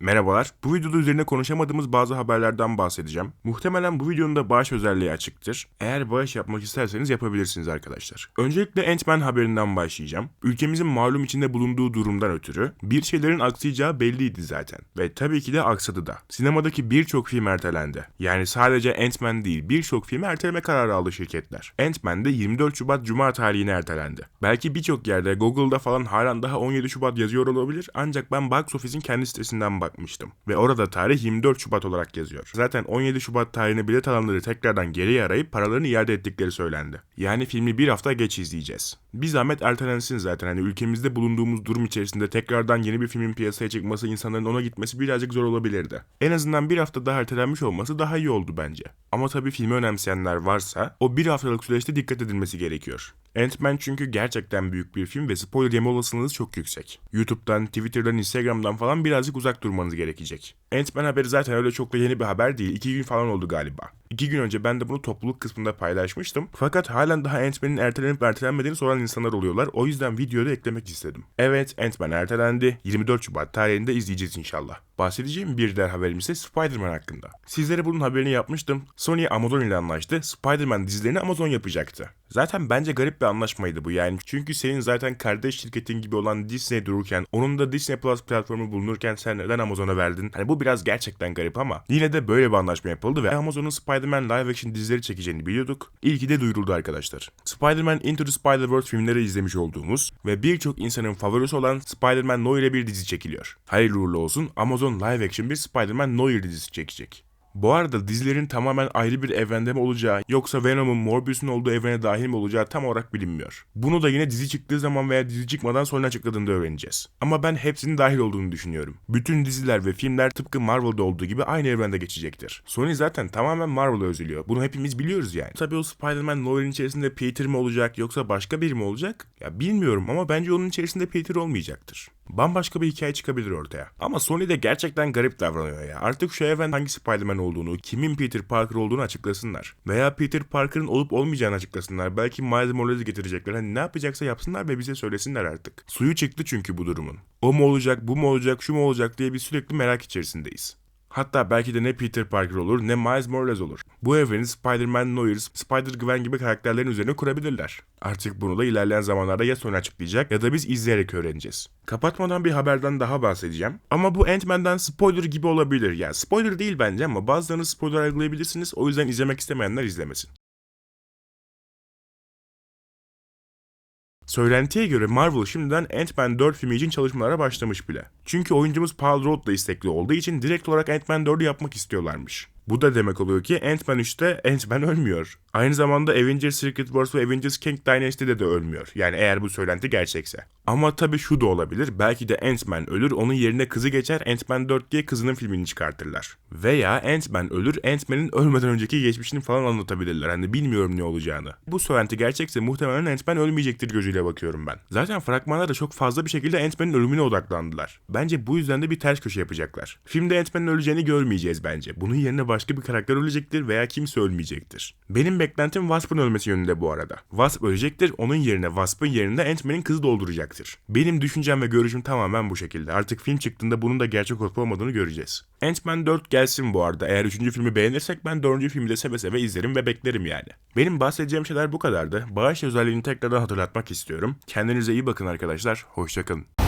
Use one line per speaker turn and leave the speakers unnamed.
Merhabalar. Bu videoda üzerine konuşamadığımız bazı haberlerden bahsedeceğim. Muhtemelen bu videonun da bağış özelliği açıktır. Eğer bağış yapmak isterseniz yapabilirsiniz arkadaşlar. Öncelikle Ant-Man haberinden başlayacağım. Ülkemizin malum içinde bulunduğu durumdan ötürü bir şeylerin aksayacağı belliydi zaten. Ve tabii ki de aksadı da. Sinemadaki birçok film ertelendi. Yani sadece Ant-Man değil birçok filmi erteleme kararı aldı şirketler. Ant-Man de 24 Şubat Cuma tarihine ertelendi. Belki birçok yerde Google'da falan halen daha 17 Şubat yazıyor olabilir ancak ben Box Office'in kendi sitesinden bakmıştım. Ve orada tarih 24 Şubat olarak yazıyor. Zaten 17 Şubat tarihine bilet alanları tekrardan geriye arayıp paralarını iade ettikleri söylendi. Yani filmi bir hafta geç izleyeceğiz. Bir zahmet ertelensin zaten hani ülkemizde bulunduğumuz durum içerisinde tekrardan yeni bir filmin piyasaya çıkması insanların ona gitmesi birazcık zor olabilirdi. En azından bir hafta daha ertelenmiş olması daha iyi oldu bence. Ama tabii filmi önemseyenler varsa o bir haftalık süreçte dikkat edilmesi gerekiyor. Ant-Man çünkü gerçekten büyük bir film ve spoiler yeme olasılığınız çok yüksek. YouTube'dan, Twitter'dan, Instagram'dan falan birazcık uzak durmanız gerekecek. Ant-Man haberi zaten öyle çok da yeni bir haber değil. İki gün falan oldu galiba. İki gün önce ben de bunu topluluk kısmında paylaşmıştım. Fakat halen daha Ant-Man'in ertelenip ertelenmediğini soran insanlar oluyorlar. O yüzden videoda eklemek istedim. Evet Ant-Man ertelendi. 24 Şubat tarihinde izleyeceğiz inşallah. Bahsedeceğim bir diğer haberim ise Spider-Man hakkında. Sizlere bunun haberini yapmıştım. Sony Amazon ile anlaştı. Spider-Man dizilerini Amazon yapacaktı. Zaten bence garip bir anlaşmaydı bu yani. Çünkü senin zaten kardeş şirketin gibi olan Disney dururken, onun da Disney Plus platformu bulunurken sen neden Amazon'a verdin? Hani bu biraz gerçekten garip ama yine de böyle bir anlaşma yapıldı ve Amazon'un Spider-Man live action dizileri çekeceğini biliyorduk. İlki de duyuruldu arkadaşlar. Spider-Man Into the Spider-Verse filmleri izlemiş olduğumuz ve birçok insanın favorisi olan Spider-Man No ile bir dizi çekiliyor. Hayırlı uğurlu olsun Amazon live action bir Spider-Man No ile dizisi çekecek. Bu arada dizilerin tamamen ayrı bir evrende mi olacağı yoksa Venom'un Morbius'un olduğu evrene dahil mi olacağı tam olarak bilinmiyor. Bunu da yine dizi çıktığı zaman veya dizi çıkmadan sonra açıkladığında öğreneceğiz. Ama ben hepsinin dahil olduğunu düşünüyorum. Bütün diziler ve filmler tıpkı Marvel'da olduğu gibi aynı evrende geçecektir. Sony zaten tamamen Marvel'a özülüyor. Bunu hepimiz biliyoruz yani. Tabii o Spider-Man Noel'in içerisinde Peter mi olacak yoksa başka biri mi olacak? Ya bilmiyorum ama bence onun içerisinde Peter olmayacaktır. Bambaşka bir hikaye çıkabilir ortaya. Ama Sony de gerçekten garip davranıyor ya. Artık şu evren hangi Spider-Man olduğunu, kimin Peter Parker olduğunu açıklasınlar. Veya Peter Parker'ın olup olmayacağını açıklasınlar. Belki Miles Morales'i getirecekler. Hani ne yapacaksa yapsınlar ve bize söylesinler artık. Suyu çıktı çünkü bu durumun. O mu olacak, bu mu olacak, şu mu olacak diye biz sürekli merak içerisindeyiz. Hatta belki de ne Peter Parker olur ne Miles Morales olur. Bu evreni Spider-Man Noir, Spider-Gwen gibi karakterlerin üzerine kurabilirler. Artık bunu da ilerleyen zamanlarda ya Sony açıklayacak ya da biz izleyerek öğreneceğiz. Kapatmadan bir haberden daha bahsedeceğim. Ama bu Ant-Man'den spoiler gibi olabilir. Yani spoiler değil bence ama bazılarını spoiler algılayabilirsiniz. O yüzden izlemek istemeyenler izlemesin. Söylentiye göre Marvel şimdiden Ant-Man 4 filmi için çalışmalara başlamış bile. Çünkü oyuncumuz Paul Rudd da istekli olduğu için direkt olarak Ant-Man 4'ü yapmak istiyorlarmış. Bu da demek oluyor ki Ant-Man 3'te Ant-Man ölmüyor. Aynı zamanda Avengers Secret Wars ve Avengers Kang Dynasty'de de ölmüyor. Yani eğer bu söylenti gerçekse. Ama tabii şu da olabilir. Belki de Ant-Man ölür, onun yerine kızı geçer, Ant-Man 4 diye kızının filmini çıkartırlar. Veya Ant-Man ölür, Ant-Man'in ölmeden önceki geçmişini falan anlatabilirler. Hani bilmiyorum ne olacağını. Bu söylenti gerçekse muhtemelen Ant-Man ölmeyecektir gözüyle bakıyorum ben. Zaten fragmanda da çok fazla bir şekilde Ant-Man'in ölümüne odaklandılar. Bence bu yüzden de bir ters köşe yapacaklar. Filmde Ant-Man'in öleceğini görmeyeceğiz bence. Bunun yerine başka bir karakter ölecektir veya kimse ölmeyecektir. Benim beklentim Wasp'ın ölmesi yönünde bu arada. Wasp ölecektir, onun yerine Wasp'ın yerine Ant-Man'in kızı dolduracaktır. Benim düşüncem ve görüşüm tamamen bu şekilde. Artık film çıktığında bunun da gerçek olup olmadığını göreceğiz. Ant-Man 4 gelsin bu arada. Eğer 3. filmi beğenirsek ben 4. filmi de seve seve izlerim ve beklerim yani. Benim bahsedeceğim şeyler bu kadardı. Bağış özelliğini tekrardan hatırlatmak istiyorum. Kendinize iyi bakın arkadaşlar. Hoşçakalın.